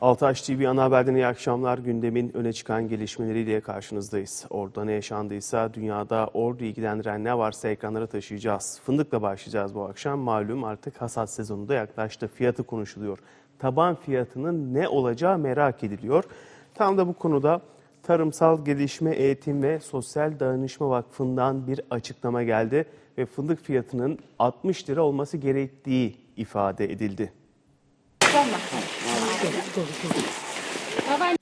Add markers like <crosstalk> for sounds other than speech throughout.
Altaş TV ana haberden iyi akşamlar. Gündemin öne çıkan gelişmeleriyle karşınızdayız. Orada ne yaşandıysa dünyada ordu ilgilendiren ne varsa ekranlara taşıyacağız. Fındıkla başlayacağız bu akşam. Malum artık hasat sezonu da yaklaştı. Fiyatı konuşuluyor. Taban fiyatının ne olacağı merak ediliyor. Tam da bu konuda Tarımsal Gelişme Eğitim ve Sosyal Dayanışma Vakfı'ndan bir açıklama geldi ve fındık fiyatının 60 lira olması gerektiği ifade edildi. Go, go, go.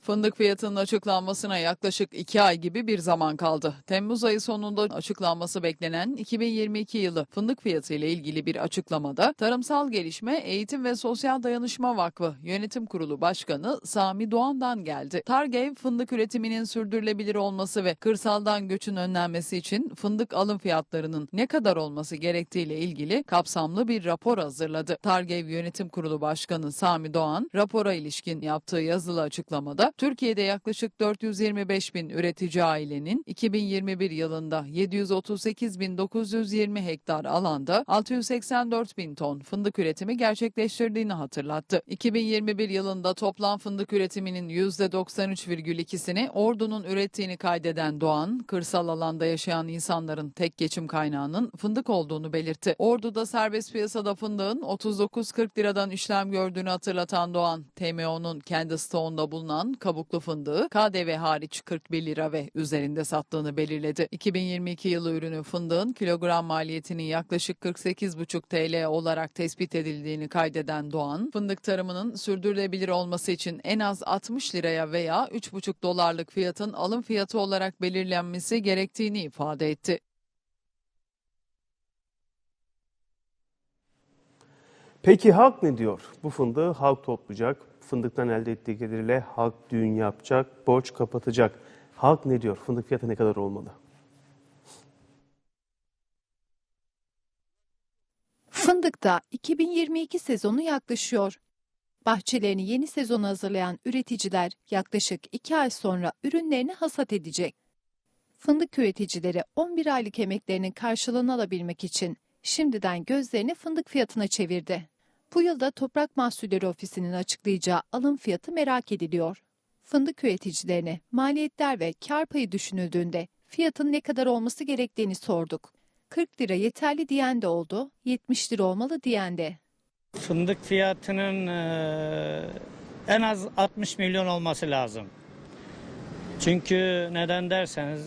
Fındık fiyatının açıklanmasına yaklaşık 2 ay gibi bir zaman kaldı. Temmuz ayı sonunda açıklanması beklenen 2022 yılı fındık fiyatı ile ilgili bir açıklamada Tarımsal Gelişme, Eğitim ve Sosyal Dayanışma Vakfı Yönetim Kurulu Başkanı Sami Doğan'dan geldi. Targev fındık üretiminin sürdürülebilir olması ve kırsaldan göçün önlenmesi için fındık alım fiyatlarının ne kadar olması gerektiği ile ilgili kapsamlı bir rapor hazırladı. Targev Yönetim Kurulu Başkanı Sami Doğan rapora ilişkin yaptığı yazılı açıklamada Türkiye'de yaklaşık 425 bin üretici ailenin 2021 yılında 738.920 hektar alanda 684 bin ton fındık üretimi gerçekleştirdiğini hatırlattı. 2021 yılında toplam fındık üretiminin %93,2'sini Ordu'nun ürettiğini kaydeden Doğan, kırsal alanda yaşayan insanların tek geçim kaynağının fındık olduğunu belirtti. Ordu'da serbest piyasada fındığın 39-40 liradan işlem gördüğünü hatırlatan Doğan, TMO'nun kendi stoğunda bulunan kabuklu fındığı KDV hariç 41 lira ve üzerinde sattığını belirledi. 2022 yılı ürünü fındığın kilogram maliyetinin yaklaşık 48,5 TL olarak tespit edildiğini kaydeden Doğan, fındık tarımının sürdürülebilir olması için en az 60 liraya veya 3,5 dolarlık fiyatın alım fiyatı olarak belirlenmesi gerektiğini ifade etti. Peki halk ne diyor? Bu fındığı halk toplayacak. Fındıktan elde ettiği gelirle halk düğün yapacak, borç kapatacak. Halk ne diyor? Fındık fiyatı ne kadar olmalı? Fındıkta 2022 sezonu yaklaşıyor. Bahçelerini yeni sezona hazırlayan üreticiler yaklaşık 2 ay sonra ürünlerini hasat edecek. Fındık üreticileri 11 aylık emeklerinin karşılığını alabilmek için şimdiden gözlerini fındık fiyatına çevirdi. Bu yılda Toprak Mahsulleri Ofisi'nin açıklayacağı alım fiyatı merak ediliyor. Fındık üreticilerine maliyetler ve kar payı düşünüldüğünde fiyatın ne kadar olması gerektiğini sorduk. 40 lira yeterli diyen de oldu, 70 lira olmalı diyen de. Fındık fiyatının eee, en az 60 milyon olması lazım. Çünkü neden derseniz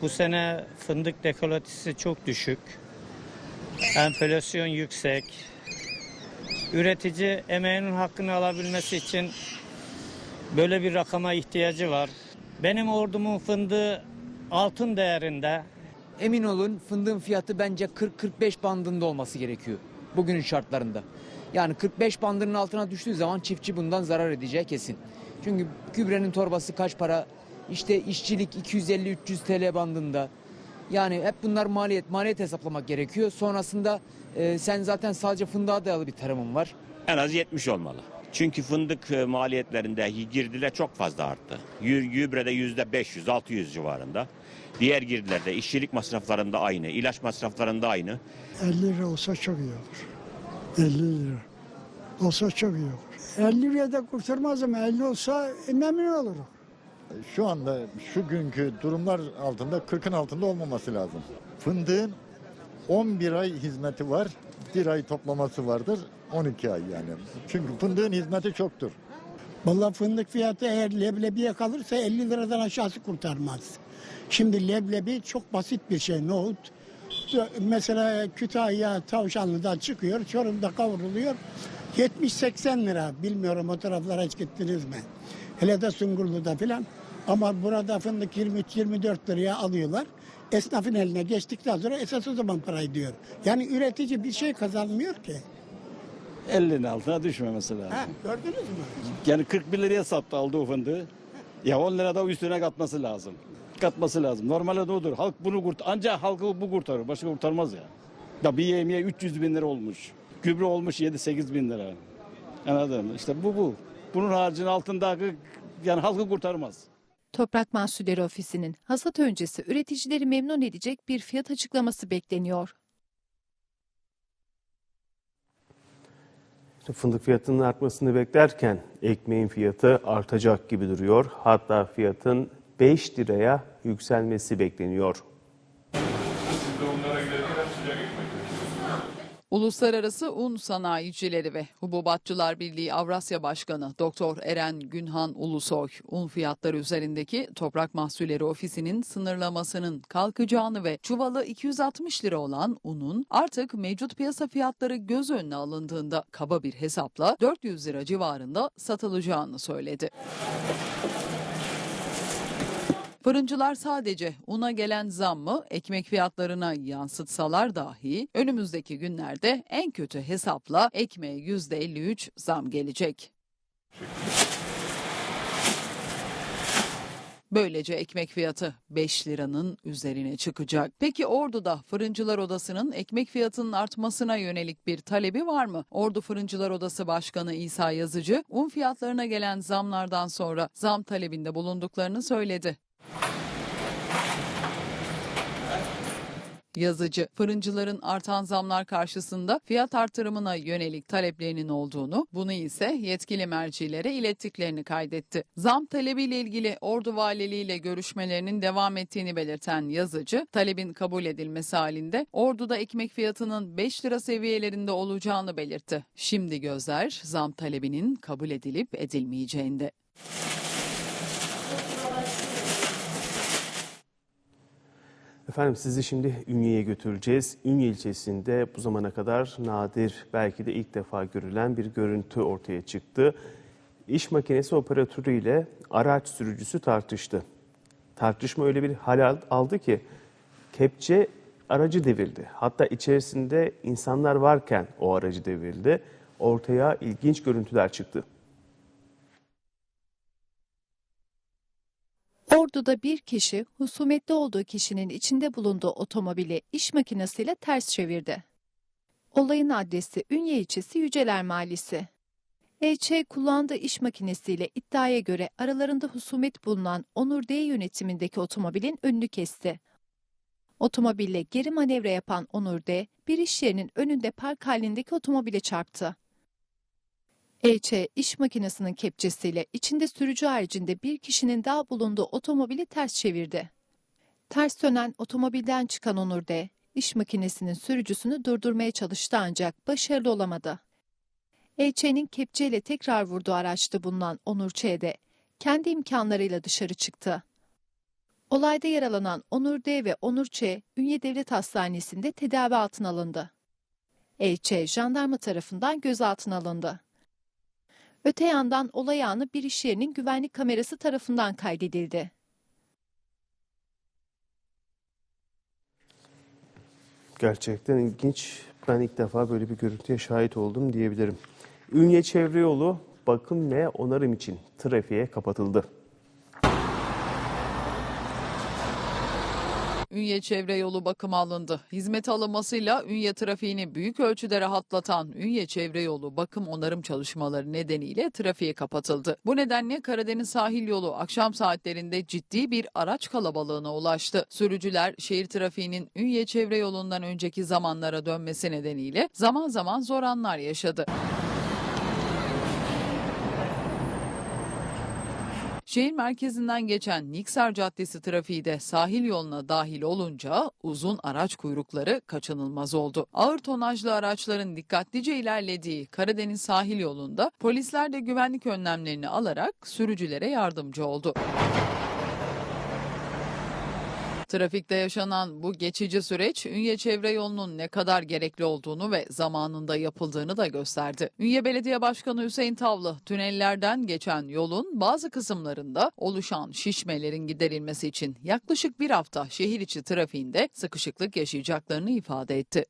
bu sene fındık dekolatisi çok düşük. Enflasyon yüksek. Üretici emeğinin hakkını alabilmesi için böyle bir rakama ihtiyacı var. Benim ordumun fındığı altın değerinde. Emin olun fındığın fiyatı bence 40-45 bandında olması gerekiyor bugünün şartlarında. Yani 45 bandının altına düştüğü zaman çiftçi bundan zarar edeceği kesin. Çünkü gübrenin torbası kaç para? İşte işçilik 250-300 TL bandında. Yani hep bunlar maliyet, maliyet hesaplamak gerekiyor. Sonrasında e, sen zaten sadece fındığa dayalı bir tarımın var. En az 70 olmalı. Çünkü fındık e, maliyetlerinde girdiler çok fazla arttı. Gü- Gübrede yüzde 500, 600 civarında. Diğer girdilerde işçilik masraflarında aynı, ilaç masraflarında aynı. 50 lira olsa çok iyi olur. 50 lira. Olsa çok iyi olur. 50 liraya da kurtarmaz ama 50 olsa memnun olurum. Şu anda şu günkü durumlar altında 40'ın altında olmaması lazım. Fındığın 11 ay hizmeti var. Bir ay toplaması vardır. 12 ay yani. Çünkü fındığın hizmeti çoktur. Vallahi fındık fiyatı eğer leblebiye kalırsa 50 liradan aşağısı kurtarmaz. Şimdi leblebi çok basit bir şey nohut. Mesela Kütahya Tavşanlı'dan çıkıyor, Çorum'da kavruluyor. 70-80 lira. Bilmiyorum o taraflara hiç gittiniz mi? Hele de Sungurlu'da filan. Ama burada fındık 23-24 liraya alıyorlar. Esnafın eline geçtikten sonra esas o zaman parayı diyor. Yani üretici bir şey kazanmıyor ki. 50'nin altına düşmemesi lazım. Ha, gördünüz mü? Yani 41 liraya sattı aldığı fındığı. Ya 10 lira da üstüne katması lazım. Katması lazım. Normalde de odur. Halk bunu kurt ancak halkı bu kurtarır. Başka kurtarmaz ya. Ya bir yemeğe 300 bin lira olmuş. Gübre olmuş 7-8 bin lira. Anladın mı? İşte bu bu. Bunun haricinde altındaki yani halkı kurtarmaz. Toprak Mahsulleri Ofisi'nin hasat öncesi üreticileri memnun edecek bir fiyat açıklaması bekleniyor. Fındık fiyatının artmasını beklerken ekmeğin fiyatı artacak gibi duruyor. Hatta fiyatın 5 liraya yükselmesi bekleniyor. Uluslararası Un Sanayicileri ve Hububatçılar Birliği Avrasya Başkanı Doktor Eren Günhan Ulusoy, un fiyatları üzerindeki Toprak Mahsulleri Ofisi'nin sınırlamasının kalkacağını ve çuvalı 260 lira olan unun artık mevcut piyasa fiyatları göz önüne alındığında kaba bir hesapla 400 lira civarında satılacağını söyledi. Fırıncılar sadece una gelen zammı ekmek fiyatlarına yansıtsalar dahi önümüzdeki günlerde en kötü hesapla ekmeğe %53 zam gelecek. Böylece ekmek fiyatı 5 liranın üzerine çıkacak. Peki Ordu'da Fırıncılar Odası'nın ekmek fiyatının artmasına yönelik bir talebi var mı? Ordu Fırıncılar Odası Başkanı İsa Yazıcı, un fiyatlarına gelen zamlardan sonra zam talebinde bulunduklarını söyledi. Yazıcı, fırıncıların artan zamlar karşısında fiyat artırımına yönelik taleplerinin olduğunu, bunu ise yetkili mercilere ilettiklerini kaydetti. Zam talebiyle ilgili Ordu Valiliği ile görüşmelerinin devam ettiğini belirten yazıcı, talebin kabul edilmesi halinde Ordu'da ekmek fiyatının 5 lira seviyelerinde olacağını belirtti. Şimdi gözler zam talebinin kabul edilip edilmeyeceğinde. Efendim sizi şimdi Ünye'ye götüreceğiz. Ünye ilçesinde bu zamana kadar nadir belki de ilk defa görülen bir görüntü ortaya çıktı. İş makinesi operatörüyle araç sürücüsü tartıştı. Tartışma öyle bir hal aldı ki kepçe aracı devirdi. Hatta içerisinde insanlar varken o aracı devirdi. Ortaya ilginç görüntüler çıktı. Ordu'da bir kişi husumetli olduğu kişinin içinde bulunduğu otomobili iş makinesiyle ters çevirdi. Olayın adresi Ünye ilçesi Yüceler Mahallesi. EÇ kullandığı iş makinesiyle iddiaya göre aralarında husumet bulunan Onur D yönetimindeki otomobilin önünü kesti. Otomobille geri manevra yapan Onur D, bir iş yerinin önünde park halindeki otomobile çarptı. EÇ iş makinesinin kepçesiyle içinde sürücü haricinde bir kişinin daha bulunduğu otomobili ters çevirdi. Ters dönen otomobilden çıkan Onur D, iş makinesinin sürücüsünü durdurmaya çalıştı ancak başarılı olamadı. EÇ'nin kepçeyle tekrar vurduğu araçta bulunan Onur Ç. de kendi imkanlarıyla dışarı çıktı. Olayda yaralanan Onur D ve Onur Ç. Ünye Devlet Hastanesi'nde tedavi altına alındı. EÇ jandarma tarafından gözaltına alındı. Öte yandan olay anı bir iş yerinin güvenlik kamerası tarafından kaydedildi. Gerçekten ilginç. Ben ilk defa böyle bir görüntüye şahit oldum diyebilirim. Ünye Çevre Yolu bakım ve onarım için trafiğe kapatıldı. Ünye çevre yolu bakıma alındı. Hizmete alınmasıyla Ünye trafiğini büyük ölçüde rahatlatan Ünye çevre yolu bakım onarım çalışmaları nedeniyle trafiğe kapatıldı. Bu nedenle Karadeniz sahil yolu akşam saatlerinde ciddi bir araç kalabalığına ulaştı. Sürücüler şehir trafiğinin Ünye çevre yolundan önceki zamanlara dönmesi nedeniyle zaman zaman zor anlar yaşadı. Şehir merkezinden geçen Niksar Caddesi trafiği de sahil yoluna dahil olunca uzun araç kuyrukları kaçınılmaz oldu. Ağır tonajlı araçların dikkatlice ilerlediği Karadeniz sahil yolunda polisler de güvenlik önlemlerini alarak sürücülere yardımcı oldu. Trafikte yaşanan bu geçici süreç Ünye çevre yolunun ne kadar gerekli olduğunu ve zamanında yapıldığını da gösterdi. Ünye Belediye Başkanı Hüseyin Tavlı, tünellerden geçen yolun bazı kısımlarında oluşan şişmelerin giderilmesi için yaklaşık bir hafta şehir içi trafiğinde sıkışıklık yaşayacaklarını ifade etti.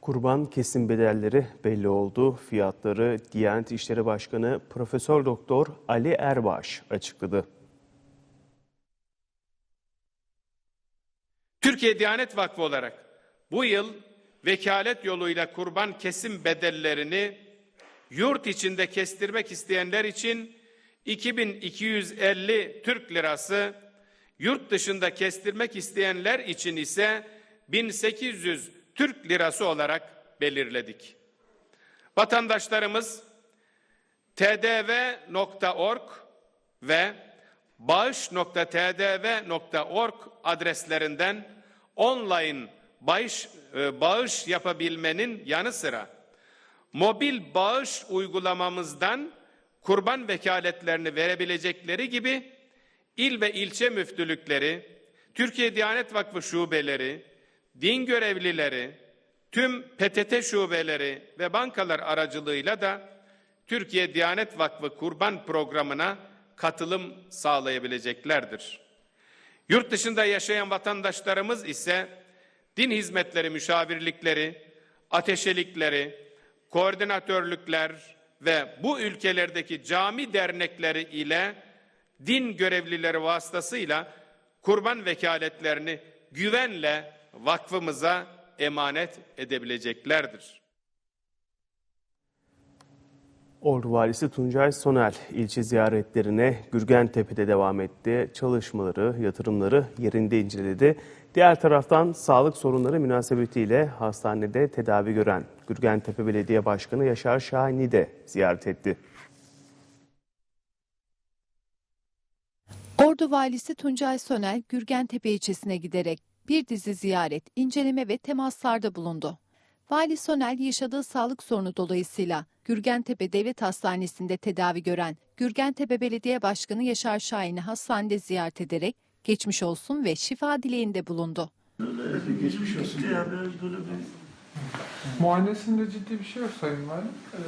Kurban kesim bedelleri belli oldu. Fiyatları Diyanet İşleri Başkanı Profesör Doktor Ali Erbaş açıkladı. Türkiye Diyanet Vakfı olarak bu yıl vekalet yoluyla kurban kesim bedellerini yurt içinde kestirmek isteyenler için 2250 Türk lirası, yurt dışında kestirmek isteyenler için ise 1800 Türk lirası olarak belirledik. Vatandaşlarımız tdv.org ve bağış.tdv.org adreslerinden online bağış, e, bağış yapabilmenin yanı sıra mobil bağış uygulamamızdan kurban vekaletlerini verebilecekleri gibi il ve ilçe müftülükleri, Türkiye Diyanet Vakfı şubeleri, din görevlileri, tüm PTT şubeleri ve bankalar aracılığıyla da Türkiye Diyanet Vakfı Kurban Programı'na katılım sağlayabileceklerdir. Yurt dışında yaşayan vatandaşlarımız ise din hizmetleri müşavirlikleri, ateşelikleri, koordinatörlükler ve bu ülkelerdeki cami dernekleri ile din görevlileri vasıtasıyla kurban vekaletlerini güvenle vakfımıza emanet edebileceklerdir. Ordu Valisi Tuncay Sonel ilçe ziyaretlerine Gürgentepe'de devam etti. Çalışmaları, yatırımları yerinde inceledi. Diğer taraftan sağlık sorunları münasebetiyle hastanede tedavi gören Gürgentepe Belediye Başkanı Yaşar Şahin'i de ziyaret etti. Ordu Valisi Tuncay Sönel, Gürgentepe ilçesine giderek bir dizi ziyaret, inceleme ve temaslarda bulundu. Vali Sönel yaşadığı sağlık sorunu dolayısıyla Gürgentepe Devlet Hastanesi'nde tedavi gören Gürgentepe Belediye Başkanı Yaşar Şahin'i hastanede ziyaret ederek geçmiş olsun ve şifa dileğinde bulundu. Geçmiş olsun. Ya böyle bir Muayenesinde ciddi bir şey yok Sayın Valim. Ee,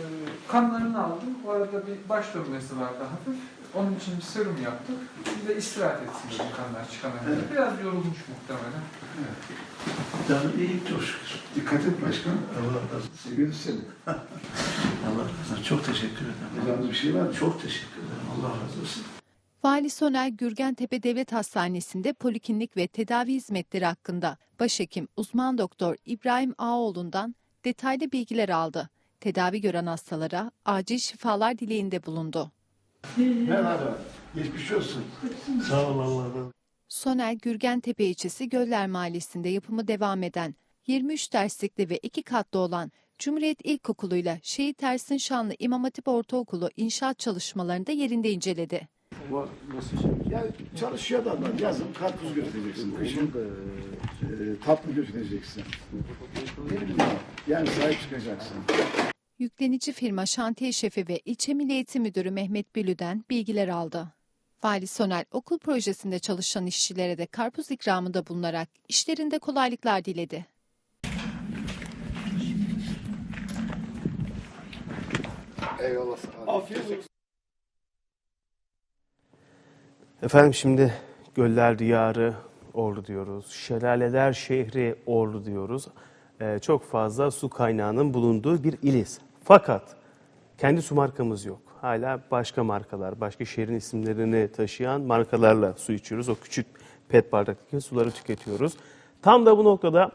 kanlarını aldım. O arada bir baş dönmesi vardı hafif. Onun için bir serum yaptık. Bir de istirahat etsin dedim kanlar çıkana kadar. Biraz yorulmuş muhtemelen. canı iyi çok şükür. Dikkat et başkanım. Allah razı olsun. Seviyoruz seni. <laughs> Allah razı olsun. Çok teşekkür ederim. Yalnız bir şey var. Çok teşekkür ederim. Allah razı olsun. Vali Sönel Gürgentepe Devlet Hastanesi'nde poliklinik ve tedavi hizmetleri hakkında başhekim uzman doktor İbrahim Ağoğlu'ndan detaylı bilgiler aldı. Tedavi gören hastalara acil şifalar dileğinde bulundu. Merhaba. Geçmiş olsun. Sağ ol Allah razı olsun. Soner Gürgentepe ilçesi Göller Mahallesi'nde yapımı devam eden 23 derslikli ve 2 katlı olan Cumhuriyet İlkokulu'yla Şehit Ersin Şanlı İmam Hatip Ortaokulu inşaat çalışmalarını da yerinde inceledi. Bu nasıl şey? Ya çalışıyor adamlar. Yazın karpuz götüreceksin. Kışın e, tatlı götüreceksin. Ne bileyim ben. Yani sahip çıkacaksın. Yüklenici firma şantiye şefi ve ilçe milli eğitim müdürü Mehmet Bülü'den bilgiler aldı. Vali Soner okul projesinde çalışan işçilere de karpuz ikramında bulunarak işlerinde kolaylıklar diledi. Eyvallah. Afiyet olsun. Efendim şimdi göller diyarı Ordu diyoruz. Şelaleler şehri Ordu diyoruz. Ee, çok fazla su kaynağının bulunduğu bir iliz. Fakat kendi su markamız yok. Hala başka markalar, başka şehrin isimlerini taşıyan markalarla su içiyoruz. O küçük pet bardaktaki suları tüketiyoruz. Tam da bu noktada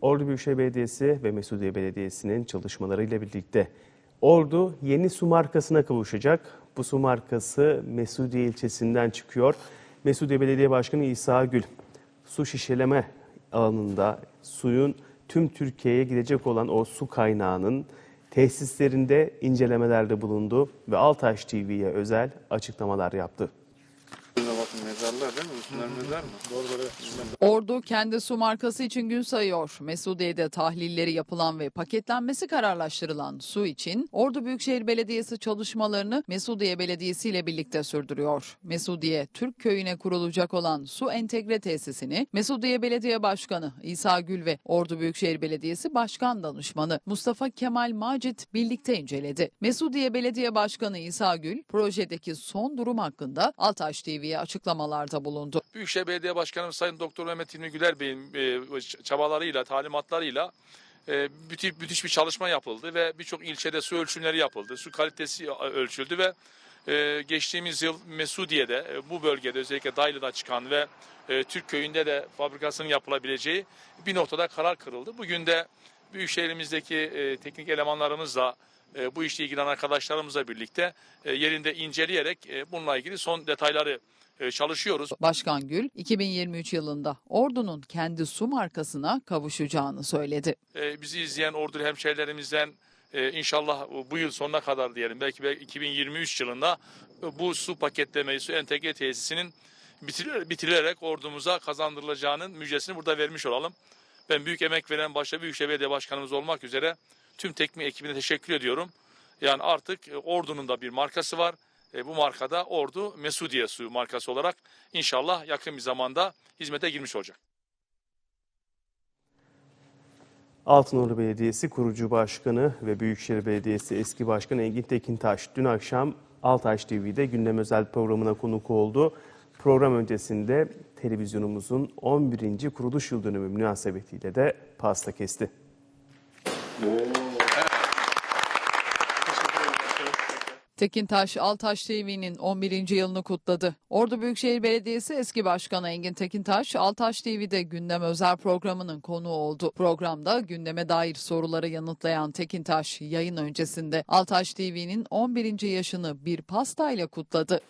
Ordu Büyükşehir Belediyesi ve Mesudiye Belediyesi'nin çalışmalarıyla birlikte Ordu yeni su markasına kavuşacak. Bu su markası Mesudiye ilçesinden çıkıyor. Mesudiye Belediye Başkanı İsa Gül, su şişeleme alanında suyun tüm Türkiye'ye gidecek olan o su kaynağının tesislerinde incelemelerde bulundu ve Altaş TV'ye özel açıklamalar yaptı. Ordu kendi su markası için gün sayıyor. Mesudiye'de tahlilleri yapılan ve paketlenmesi kararlaştırılan su için Ordu Büyükşehir Belediyesi çalışmalarını Mesudiye Belediyesi ile birlikte sürdürüyor. Mesudiye, Türk köyüne kurulacak olan su entegre tesisini Mesudiye Belediye Başkanı İsa Gül ve Ordu Büyükşehir Belediyesi Başkan Danışmanı Mustafa Kemal Macit birlikte inceledi. Mesudiye Belediye Başkanı İsa Gül, projedeki son durum hakkında Altaş TV'ye açıklamalarda bulundu. Büyükşehir Belediye Başkanım Sayın Doktor Mehmet İlmi Güler Bey'in e, çabalarıyla, talimatlarıyla e, müthiş, müthiş bir çalışma yapıldı ve birçok ilçede su ölçümleri yapıldı. Su kalitesi ölçüldü ve e, geçtiğimiz yıl Mesudiye'de bu bölgede özellikle Daylı'da çıkan ve e, Türk köyünde de fabrikasının yapılabileceği bir noktada karar kırıldı. Bugün de Büyükşehir'imizdeki e, teknik elemanlarımızla e, bu işle ilgilenen arkadaşlarımızla birlikte e, yerinde inceleyerek e, bununla ilgili son detayları çalışıyoruz. Başkan Gül, 2023 yılında Ordu'nun kendi su markasına kavuşacağını söyledi. E, bizi izleyen Ordu hemşehrilerimizden e, inşallah bu yıl sonuna kadar diyelim belki belki 2023 yılında e, bu su paketlemeyi, su entegre tesisinin bitirilerek, bitirilerek ordumuza kazandırılacağının müjdesini burada vermiş olalım. Ben büyük emek veren başta Büyükşehir Belediye Başkanımız olmak üzere tüm teknik ekibine teşekkür ediyorum. Yani artık e, ordunun da bir markası var. E, bu markada Ordu Mesudiye suyu markası olarak inşallah yakın bir zamanda hizmete girmiş olacak. Altınordu Belediyesi kurucu başkanı ve Büyükşehir Belediyesi eski başkanı Engin Tekintaş dün akşam Altaş TV'de gündem özel programına konuk oldu. Program öncesinde televizyonumuzun 11. kuruluş yıl dönümü münasebetiyle de pasta kesti. Tekintaş, Altaş TV'nin 11. yılını kutladı. Ordu Büyükşehir Belediyesi eski başkanı Engin Tekintaş, Altaş TV'de gündem özel programının konuğu oldu. Programda gündeme dair soruları yanıtlayan Tekintaş, yayın öncesinde Altaş TV'nin 11. yaşını bir pastayla kutladı.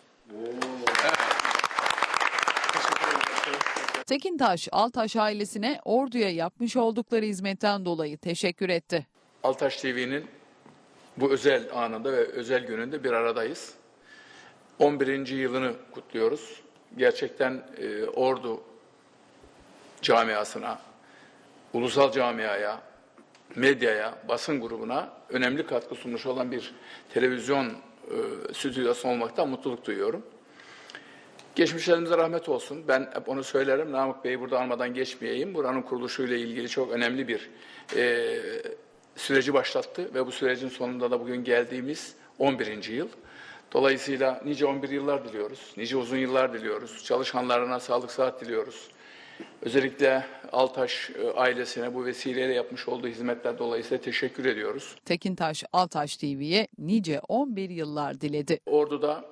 Tekintaş, Altaş ailesine Ordu'ya yapmış oldukları hizmetten dolayı teşekkür etti. Altaş TV'nin bu özel anında ve özel gününde bir aradayız. 11. yılını kutluyoruz. Gerçekten e, Ordu camiasına, ulusal camiaya, medyaya, basın grubuna önemli katkı sunmuş olan bir televizyon e, stüdyosu olmaktan mutluluk duyuyorum. Geçmişlerimize rahmet olsun. Ben hep onu söylerim. Namık Bey'i burada almadan geçmeyeyim. Buranın kuruluşuyla ilgili çok önemli bir e, süreci başlattı ve bu sürecin sonunda da bugün geldiğimiz 11. yıl. Dolayısıyla nice 11 yıllar diliyoruz, nice uzun yıllar diliyoruz. Çalışanlarına sağlık sıhhat diliyoruz. Özellikle Altaş e, ailesine bu vesileyle yapmış olduğu hizmetler dolayısıyla teşekkür ediyoruz. Tekintaş, Altaş TV'ye nice 11 yıllar diledi. Ordu'da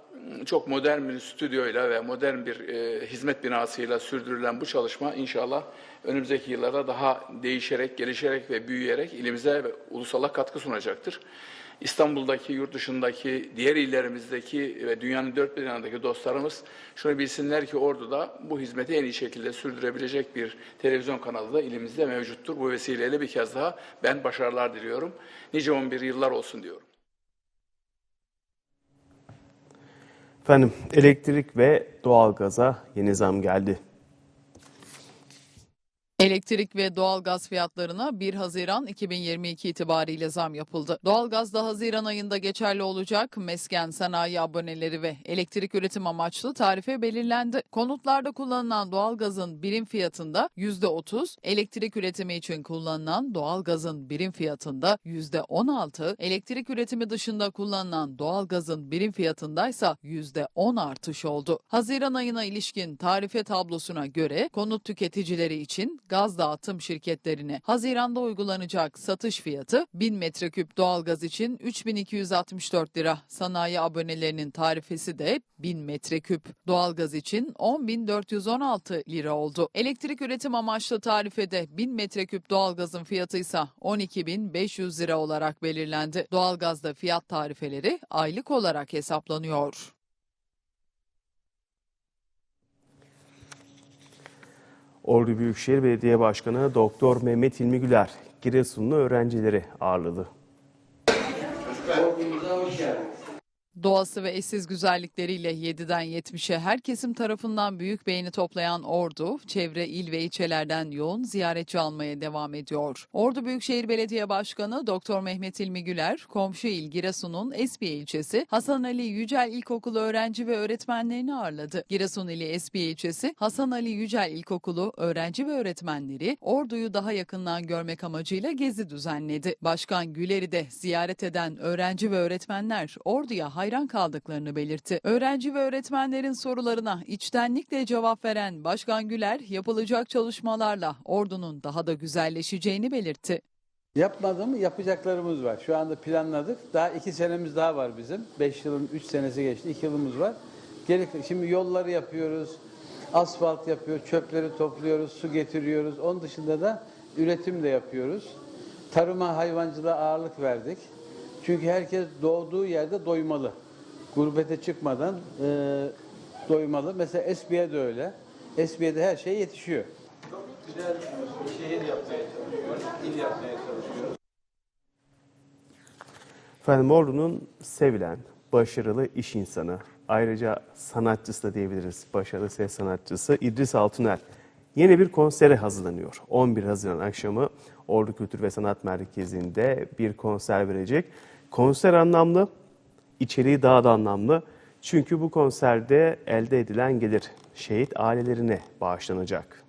çok modern bir stüdyoyla ve modern bir e, hizmet binasıyla sürdürülen bu çalışma inşallah önümüzdeki yıllarda daha değişerek, gelişerek ve büyüyerek ilimize ve ulusala katkı sunacaktır. İstanbul'daki, yurt dışındaki, diğer illerimizdeki ve dünyanın dört bir yanındaki dostlarımız şunu bilsinler ki Ordu'da bu hizmeti en iyi şekilde sürdürebilecek bir televizyon kanalı da ilimizde mevcuttur. Bu vesileyle bir kez daha ben başarılar diliyorum. Nice 11 yıllar olsun diyorum. Efendim elektrik ve doğalgaza yeni zam geldi. Elektrik ve doğalgaz fiyatlarına 1 Haziran 2022 itibariyle zam yapıldı. Doğalgaz da Haziran ayında geçerli olacak. Mesken sanayi aboneleri ve elektrik üretim amaçlı tarife belirlendi. Konutlarda kullanılan doğalgazın birim fiyatında %30, elektrik üretimi için kullanılan doğalgazın birim fiyatında %16, elektrik üretimi dışında kullanılan doğalgazın birim fiyatındaysa %10 artış oldu. Haziran ayına ilişkin tarife tablosuna göre konut tüketicileri için gaz dağıtım şirketlerine Haziran'da uygulanacak satış fiyatı 1000 metreküp doğalgaz için 3264 lira. Sanayi abonelerinin tarifesi de 1000 metreküp. Doğalgaz için 10416 lira oldu. Elektrik üretim amaçlı tarifede 1000 metreküp doğalgazın fiyatı ise 12500 lira olarak belirlendi. Doğalgazda fiyat tarifeleri aylık olarak hesaplanıyor. Ordu Büyükşehir Belediye Başkanı Doktor Mehmet İlmi Güler Giresunlu öğrencileri ağırladı. Doğası ve eşsiz güzellikleriyle 7'den 70'e her kesim tarafından büyük beğeni toplayan Ordu, çevre il ve ilçelerden yoğun ziyaretçi almaya devam ediyor. Ordu Büyükşehir Belediye Başkanı Doktor Mehmet İlmi Güler, komşu il Giresun'un Esbiye ilçesi Hasan Ali Yücel İlkokulu öğrenci ve öğretmenlerini ağırladı. Giresun ili Esbiye ilçesi Hasan Ali Yücel İlkokulu öğrenci ve öğretmenleri Ordu'yu daha yakından görmek amacıyla gezi düzenledi. Başkan Güler'i de ziyaret eden öğrenci ve öğretmenler Ordu'ya hayran kaldıklarını belirtti. Öğrenci ve öğretmenlerin sorularına içtenlikle cevap veren Başkan Güler yapılacak çalışmalarla Ordu'nun daha da güzelleşeceğini belirtti. Yapmadığımız yapacaklarımız var. Şu anda planladık. Daha iki senemiz daha var bizim. Beş yılın üç senesi geçti. iki yılımız var. Gerek, şimdi yolları yapıyoruz. Asfalt yapıyoruz. Çöpleri topluyoruz. Su getiriyoruz. Onun dışında da üretim de yapıyoruz. Tarıma, hayvancılığa ağırlık verdik. Çünkü herkes doğduğu yerde doymalı. Gurbete çıkmadan e, doymalı. Mesela Esbiye de öyle. Esbiye'de her şey yetişiyor. Güzel şehir yapmaya çalışıyoruz, il yapmaya çalışıyoruz. Efendim Ordu'nun sevilen, başarılı iş insanı, ayrıca sanatçısı da diyebiliriz, başarılı ses sanatçısı İdris Altunel yeni bir konsere hazırlanıyor. 11 Haziran akşamı Ordu Kültür ve Sanat Merkezi'nde bir konser verecek. Konser anlamlı, içeriği daha da anlamlı. Çünkü bu konserde elde edilen gelir şehit ailelerine bağışlanacak.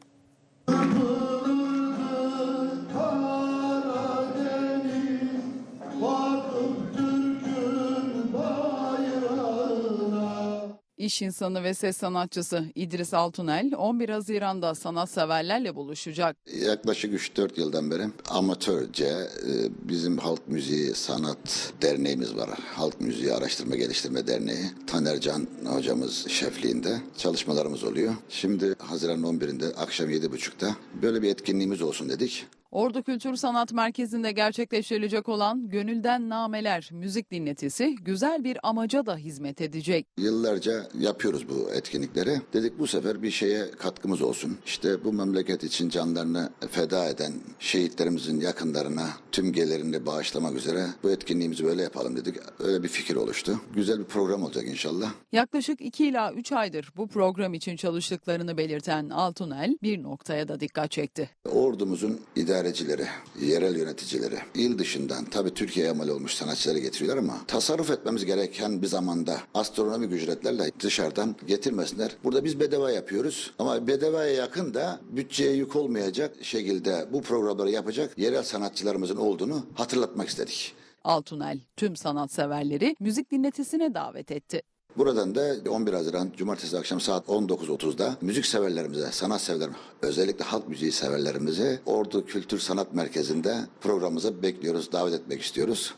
İş insanı ve ses sanatçısı İdris Altunel 11 Haziran'da sanatseverlerle buluşacak. Yaklaşık 3-4 yıldan beri amatörce e, bizim Halk Müziği Sanat Derneğimiz var. Halk Müziği Araştırma Geliştirme Derneği. Taner Can hocamız şefliğinde çalışmalarımız oluyor. Şimdi Haziran 11'inde akşam 7.30'da böyle bir etkinliğimiz olsun dedik. Ordu Kültür Sanat Merkezi'nde gerçekleştirilecek olan Gönülden Nameler müzik dinletisi güzel bir amaca da hizmet edecek. Yıllarca yapıyoruz bu etkinlikleri. Dedik bu sefer bir şeye katkımız olsun. İşte bu memleket için canlarını feda eden şehitlerimizin yakınlarına tüm gelirini bağışlamak üzere bu etkinliğimizi böyle yapalım dedik. Öyle bir fikir oluştu. Güzel bir program olacak inşallah. Yaklaşık 2 ila 3 aydır bu program için çalıştıklarını belirten Altunel bir noktaya da dikkat çekti. Ordumuzun idarecileri, yerel yöneticileri, il dışından tabii Türkiye'ye mal olmuş sanatçıları getiriyorlar ama tasarruf etmemiz gereken bir zamanda astronomik ücretlerle dışarıdan getirmesinler. Burada biz bedava yapıyoruz ama bedavaya yakın da bütçeye yük olmayacak şekilde bu programları yapacak yerel sanatçılarımızın olduğunu hatırlatmak istedik. Altunel tüm sanatseverleri müzik dinletisine davet etti. Buradan da 11 Haziran Cumartesi akşam saat 19.30'da müzik severlerimize, sanat severlerimize, özellikle halk müziği severlerimizi Ordu Kültür Sanat Merkezi'nde programımıza bekliyoruz, davet etmek istiyoruz.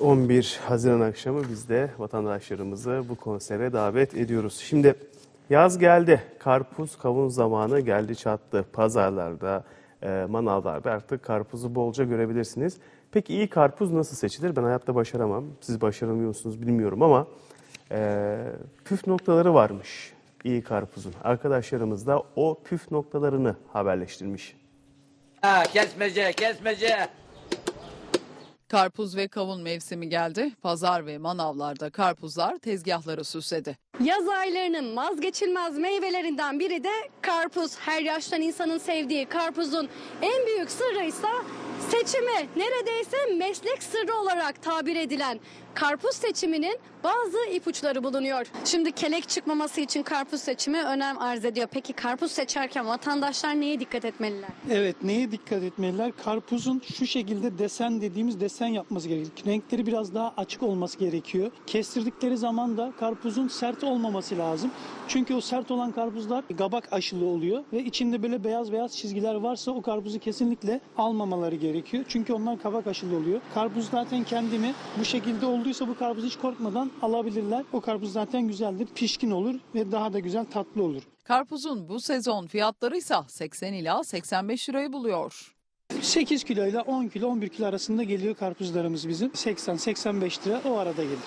11 Haziran akşamı biz de vatandaşlarımızı bu konsere davet ediyoruz. Şimdi yaz geldi. Karpuz kavun zamanı geldi çattı. Pazarlarda, e, manavlarda artık karpuzu bolca görebilirsiniz. Peki iyi karpuz nasıl seçilir? Ben hayatta başaramam. Siz başaramıyor musunuz bilmiyorum ama e, püf noktaları varmış iyi karpuzun. Arkadaşlarımız da o püf noktalarını haberleştirmiş. Ha, kesmece, kesmece. Karpuz ve kavun mevsimi geldi. Pazar ve manavlarda karpuzlar tezgahları süsledi. Yaz aylarının vazgeçilmez meyvelerinden biri de karpuz. Her yaştan insanın sevdiği karpuzun en büyük sırrı ise seçimi. Neredeyse meslek sırrı olarak tabir edilen karpuz seçiminin bazı ipuçları bulunuyor. Şimdi kelek çıkmaması için karpuz seçimi önem arz ediyor. Peki karpuz seçerken vatandaşlar neye dikkat etmeliler? Evet neye dikkat etmeliler? Karpuzun şu şekilde desen dediğimiz desen yapması gerekiyor. Renkleri biraz daha açık olması gerekiyor. Kestirdikleri zaman da karpuzun sert olmaması lazım. Çünkü o sert olan karpuzlar kabak aşılı oluyor ve içinde böyle beyaz beyaz çizgiler varsa o karpuzu kesinlikle almamaları gerekiyor. Çünkü onlar kabak aşılı oluyor. Karpuz zaten kendimi bu şekilde olduysa bu karpuzu hiç korkmadan alabilirler. O karpuz zaten güzeldir, pişkin olur ve daha da güzel tatlı olur. Karpuzun bu sezon fiyatları ise 80 ila 85 lirayı buluyor. 8 kilo ile 10 kilo 11 kilo arasında geliyor karpuzlarımız bizim. 80-85 lira o arada gelir.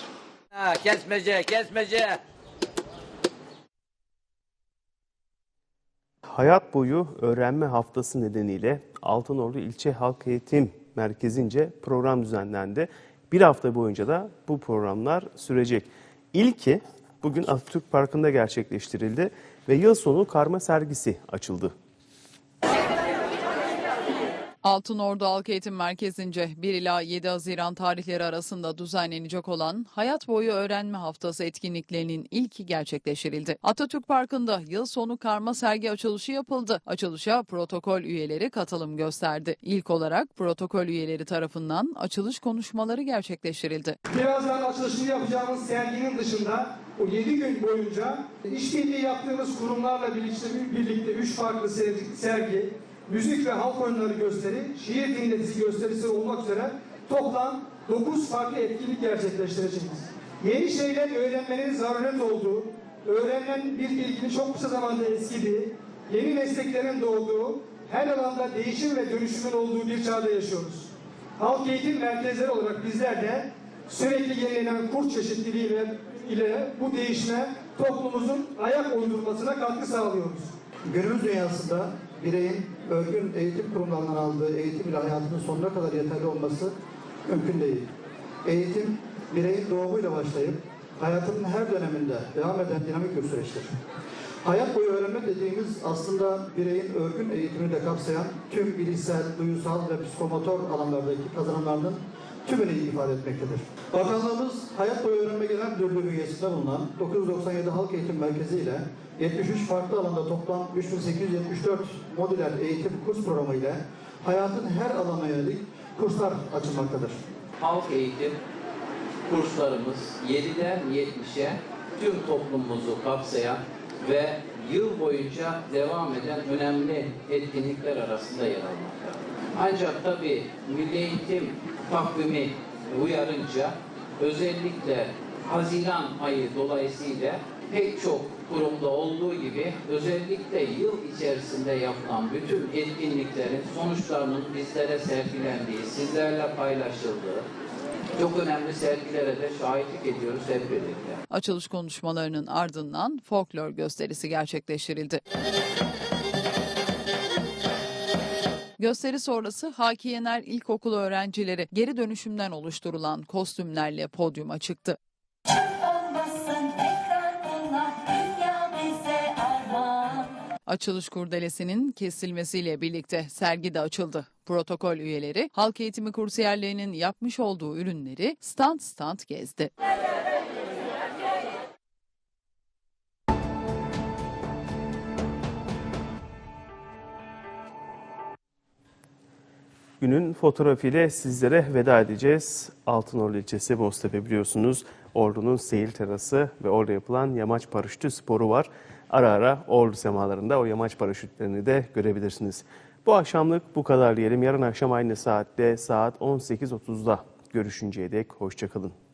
Ha, kesmece, kesmece. Hayat boyu öğrenme haftası nedeniyle Altınordu İlçe Halk Eğitim Merkezi'nce program düzenlendi. Bir hafta boyunca da bu programlar sürecek. İlki bugün Atatürk Parkı'nda gerçekleştirildi ve yıl sonu karma sergisi açıldı. Altınordu Halk Eğitim Merkezi'nce 1 ila 7 Haziran tarihleri arasında düzenlenecek olan Hayat Boyu Öğrenme Haftası etkinliklerinin ilki gerçekleştirildi. Atatürk Parkı'nda yıl sonu karma sergi açılışı yapıldı. Açılışa protokol üyeleri katılım gösterdi. İlk olarak protokol üyeleri tarafından açılış konuşmaları gerçekleştirildi. Birazdan açılışını yapacağımız serginin dışında o 7 gün boyunca işbirliği yaptığımız kurumlarla birlikte, birlikte 3 farklı sergi, müzik ve halk oyunları gösteri, şiir dinletisi gösterisi olmak üzere toplam 9 farklı etkinlik gerçekleştireceğiz. Yeni şeyler öğrenmenin zaruret olduğu, öğrenilen bir bilginin çok kısa zamanda eskidiği, yeni mesleklerin doğduğu, her alanda değişim ve dönüşümün olduğu bir çağda yaşıyoruz. Halk eğitim merkezleri olarak bizler de sürekli yenilenen kurt çeşitliliği ile, ile bu değişime toplumumuzun ayak uydurmasına katkı sağlıyoruz. Günümüz dünyasında bireyin örgün eğitim kurumlarından aldığı eğitim ile hayatının sonuna kadar yeterli olması mümkün değil. Eğitim bireyin doğumuyla başlayıp hayatının her döneminde devam eden dinamik bir süreçtir. Hayat boyu öğrenme dediğimiz aslında bireyin örgün eğitimini de kapsayan tüm bilişsel, duyusal ve psikomotor alanlardaki kazanımlarının tümünü ifade etmektedir. Bakanlığımız Hayat Boyu Öğrenme Genel Müdürlüğü bünyesinde bulunan 997 Halk Eğitim Merkezi ile 73 farklı alanda toplam 3874 modüler eğitim kurs programı ile hayatın her alanına yönelik kurslar açılmaktadır. halk eğitim kurslarımız 7'den 70'e tüm toplumumuzu kapsayan ve yıl boyunca devam eden önemli etkinlikler arasında yer almakta. Ancak tabii Milli Eğitim takvimi uyarınca özellikle Haziran ayı dolayısıyla pek çok kurumda olduğu gibi özellikle yıl içerisinde yapılan bütün etkinliklerin sonuçlarının bizlere sergilendiği, sizlerle paylaşıldığı çok önemli sergilere de şahitlik ediyoruz hep birlikte. Açılış konuşmalarının ardından folklor gösterisi gerçekleştirildi. Gösteri sonrası Haki Yener İlkokulu öğrencileri geri dönüşümden oluşturulan kostümlerle podyuma çıktı. Açılış kurdelesinin kesilmesiyle birlikte sergi de açıldı. Protokol üyeleri halk eğitimi kursiyerlerinin yapmış olduğu ürünleri stand stand gezdi. Günün fotoğrafıyla sizlere veda edeceğiz. Altınordu ilçesi Boztepe biliyorsunuz. Ordu'nun seyir terası ve orada yapılan yamaç paraşütü sporu var. Ara ara Ordu semalarında o yamaç paraşütlerini de görebilirsiniz. Bu akşamlık bu kadar diyelim. Yarın akşam aynı saatte saat 18.30'da görüşünceye dek hoşçakalın.